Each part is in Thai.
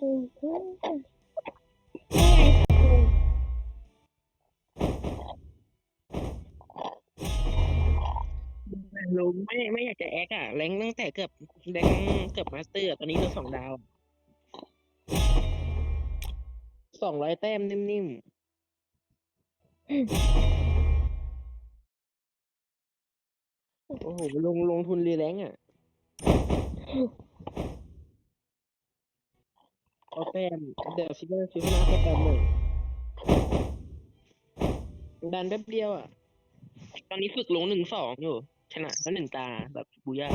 อืมอืมอืมนี่ไงลุงไม่ไม่อยากจะแอคอะแรงตั้งแต่เกือบแรงเกือบมาสเตอร์ตอนนี้เหลือสองดาวสองร้อยแต้มนิ่มๆ โอ้โห ลงลงทุนรีแรงอะ เอาแต้มเดี๋ยวซิกเกอร์ซิกเกอร์หน้าก็แต้มหนึ่งดันแป๊บเดียวอะตอนนี้ฝึกลงหนึ่งสองอยู่ชนะแล้วหนึ่งตาแบบบูย่า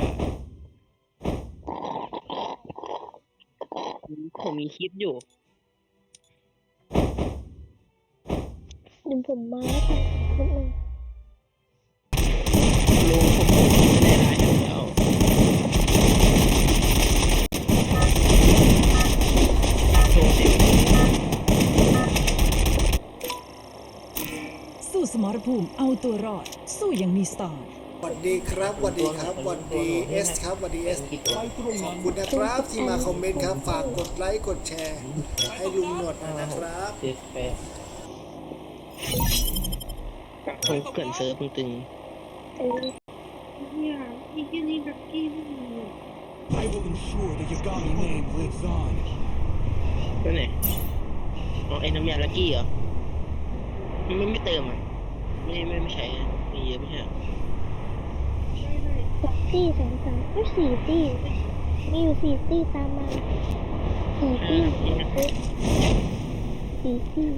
ผมมีคลิปอยู่เดี๋ยวผมมาแล้วกันนิดนึง ภูมิเอาตัวรอด สู้อย่างมีสไตล์สวัสดีครับสวัสดีครับสวัสดีเอสครับสวัสดีเอสขอบคุณนะครับที่มาคอมเมนต์ครับ ฝากกดไลค์กดแชร์ ให้ลุงหนวดหน่อยนะครับเจ็ดแปดผมเกินเซิร์ฟตึงเออ I will ensure the Yagami name lives on. ๆตัวไหนอ๋อไอ้น้ำยาลักกี้เหรอมันไม่ไม่เติมอะ ไม่ไม่ไม่ใช่มีเยอะไม่ใช่สองตี้สองสามก็สี่ตี้มีอยู่สี่ตี้ตามมาสี่ตี้สี่ตี้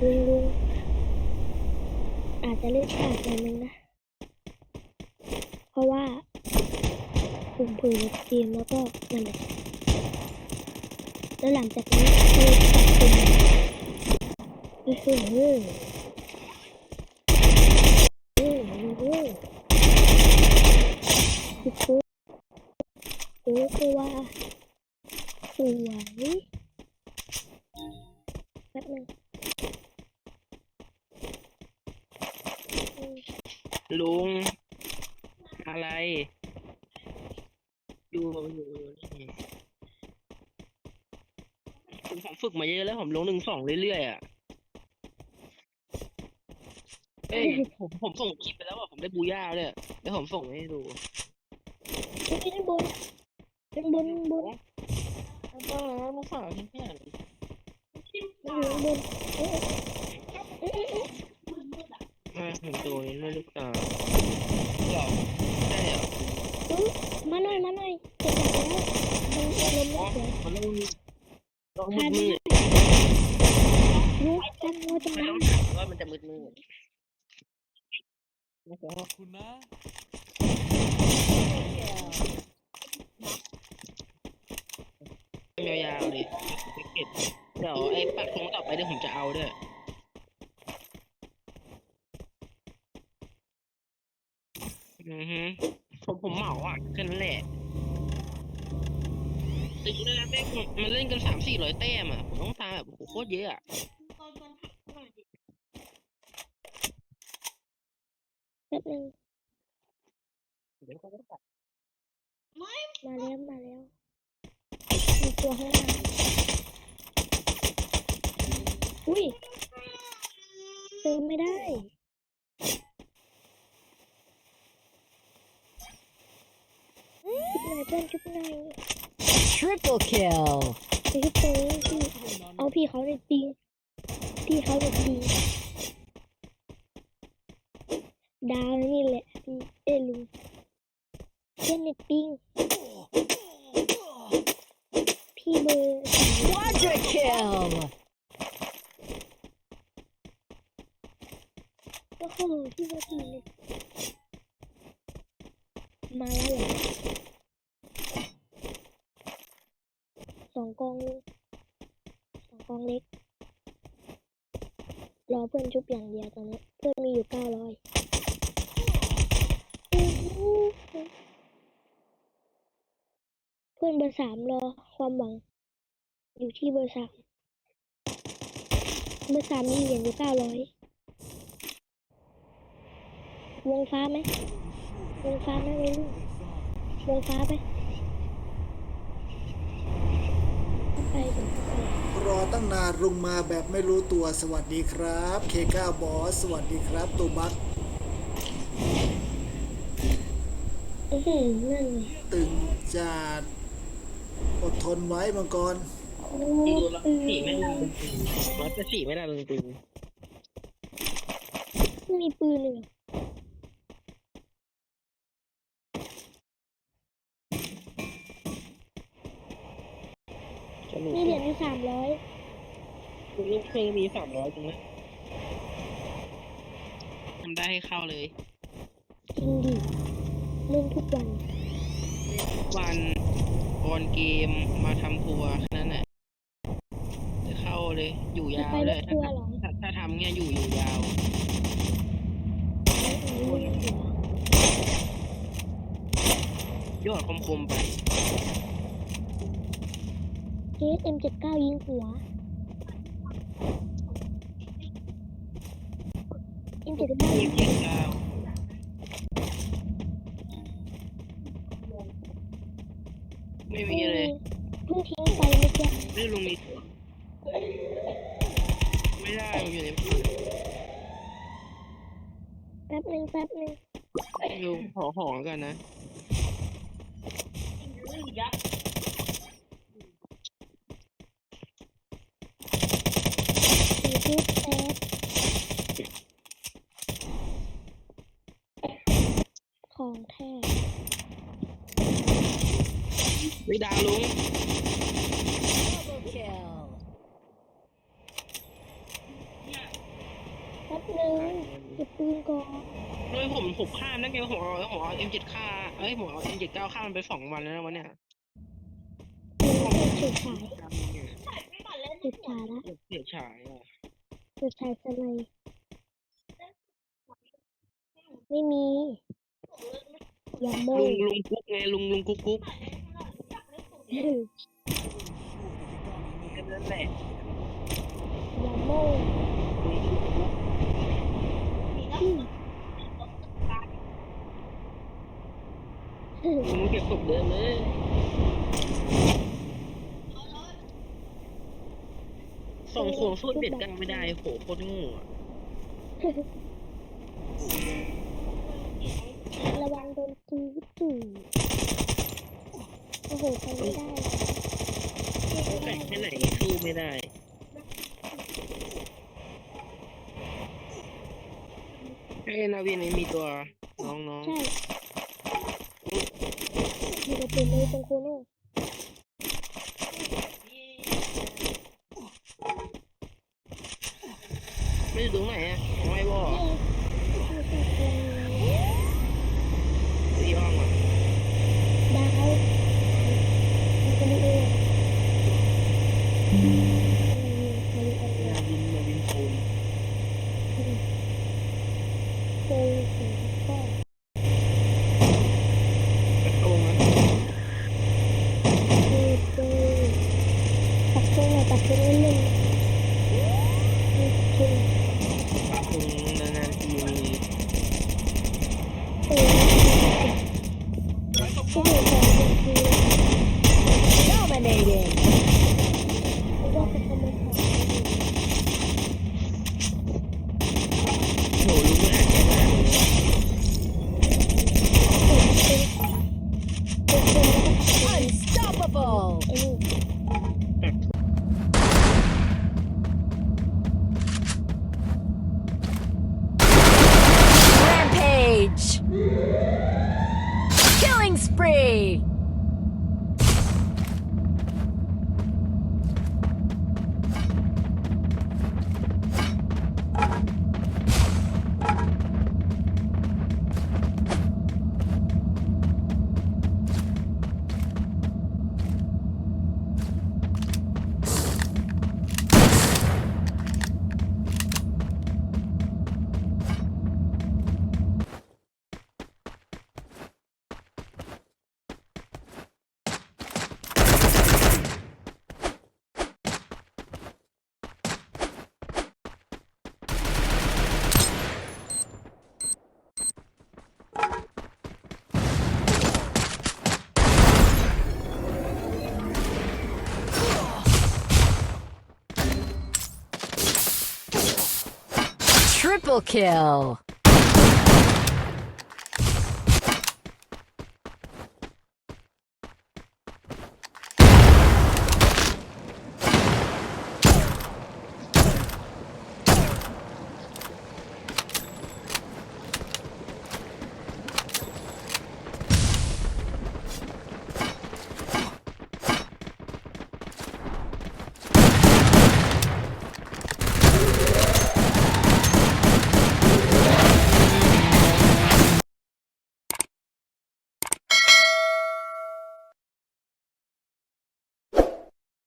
ลุงลุงอาจจะเล่นขาดหน่อยนึงนะ เพราะว่าผมเผลอเกมแล้วก็นั่นแหละ แล้วหลังจากนี้ก็เลยปรับปรุงเฮ้ยเฮ้ยเฮ้ยเฮ้ยเฮ้ยโอ้โหโอ้โหว่าสวยแป๊บนึงลุง อะไร ดูอยู่นี่ผมผมฝึ กมาเยอะแล้วผมลงหนึ่งสองเรื่อยๆอะเอ้ยผมผมส่งคลิปไปแล้วอะผมได้บูย่าเลยแล้วผมส่งให้ดูเฮ้ยด้านบนด้านบนด้านบนแล้วก็ลูกสาวที่แค่มันอยู่ด้านบนเอ๊ะเอ๊ะเอ๊ะเอ๊ะอ่าผมตัวนี้ไม่ลูกสาวหรอใช่เหรอเอ๊ะมาหน่อยมาหน่อยเก็บของแล้วมันลมอ๋อไม่สวยมันต้อง ต้องมืดมืดลูกจังมจังไม่เลต้องถามว่ามันจะมืดมืดนะครับ Kuna? ยาวๆเลยเดี๋ยวไอ้ปักทงต่อไปเดี๋ยวผมจะเอาด้วยอือฮึผมผมเหมาอะแค่นั้นแหละ ตึงเลยนะแม่งมันเล่นกันสามสี่ร้อยแต้มอะผมต้องตามแบบโอ้โหโคตรเยอะอะแป๊บนึงเดี๋ยวเขาก็ตัดมาแล้วมาแล้วมีตัวข้างหน้าอุ้ยเติมไม่ได้ชุบหนเพื่อนชุบหน Triple kill ไปชุบตรงนี้พี่เอาพี่เขาในอยจริงพี่เขาในอยจริงดาวนี่แหละพี่เอ้ยลุงเช่นในปิ้งพี่เบอร์สาม Quadra kill โอ้โหพี่เบอร์สี่เลยมาแล้วเหรอสองกองสองกองเล็ก รอ เพื่อนชุบอย่างเดียวตอนนี้ เพื่อนมีอยู่เก้าร้อยเพื่อนเบอร์สามรอความหวัง อยู่ที่เบอร์สามเบอร์สามมีเหรียญอยู่เก้าร้อยวงฟ้าไหมวงฟ้าไหมไม่รู้วงฟ้าไปไปไป รอตั้งนานลุงมาแบบไม่รู้ตัวสวัสดีครับเคก้าบอสสวัสดีครับตัวบัคอื้อหือนั่นไงตึงจัดอดทนไว้มังกรโอ้ดูยแล้วสี่ไม่ได้ลงตึงร้อยจะสี่ไม่ได้ลงตึงไม่มีปืนเลย เหรอจะหนุกนี่เหรียญมีสามร้อยนี่เคยมีสามร้อยตรงนั้นทำได้ให้เข้าเลยจริงดิเล่นทุกวันวันออนเกมมาทำทัวร์แค่นั้นแหละจะเข้าเลยอยู่จะยาวไปเลรถยทัวร์เหรอถ้าถ้าทำเงี้ยอยู่อยู่ยาวยอดคมๆไป เคสเอ็มเจ็ดเก้ายิงหัวเอ็มเจ็ดเก้ายี่สิบเก้าไม่มีเลยเพิ่งทิ้งไปเมื่อกี้ไม่ลุงมีตัวไม่ได้มันอยู่ในพันแป๊บหนึ่งแป๊บหนึ่งอยู่ขอของแล้วกันนะสี่ชุดแป๊บ ของแท้ไม่ดาวลุงแป๊บนึงเก็บปืนก่อนเลยผมผมข้ามได้ไงผมเอาผมเอา M7 ค่าเอ้ยผมเอา M79 ข้ามมันไปสองวันแล้วนะวันเนี้ยเฉยฉายเฉยฉายละเสียฉายอะ เฉยฉายสไนยไม่มีอย่าโมลุงลุงกุ๊กไงลุงลุงกุ๊กกุ๊กเฮ้ยแค่นั้นแหละอย่าโมลุงกุ๊กกุ๊กอืมเฮ้ยลุงเก็บศพเดิมเลย สองคนสู้เด็ดกันไม่ได้โหโคตรโงูอะระวังโดนจีบจีโอ้โหไปไม่ได้เลยแต่แค่ไหนก็สู้ไม่ได้ไอ้นาวินนี่มีตัวน้องใช่อยู่กับเป็นเลยตรงโค โน่ๆไม่ได้ดูไหนฮะไม่บอกนี่ไม่ใช่ตัวนี้ Triple kill.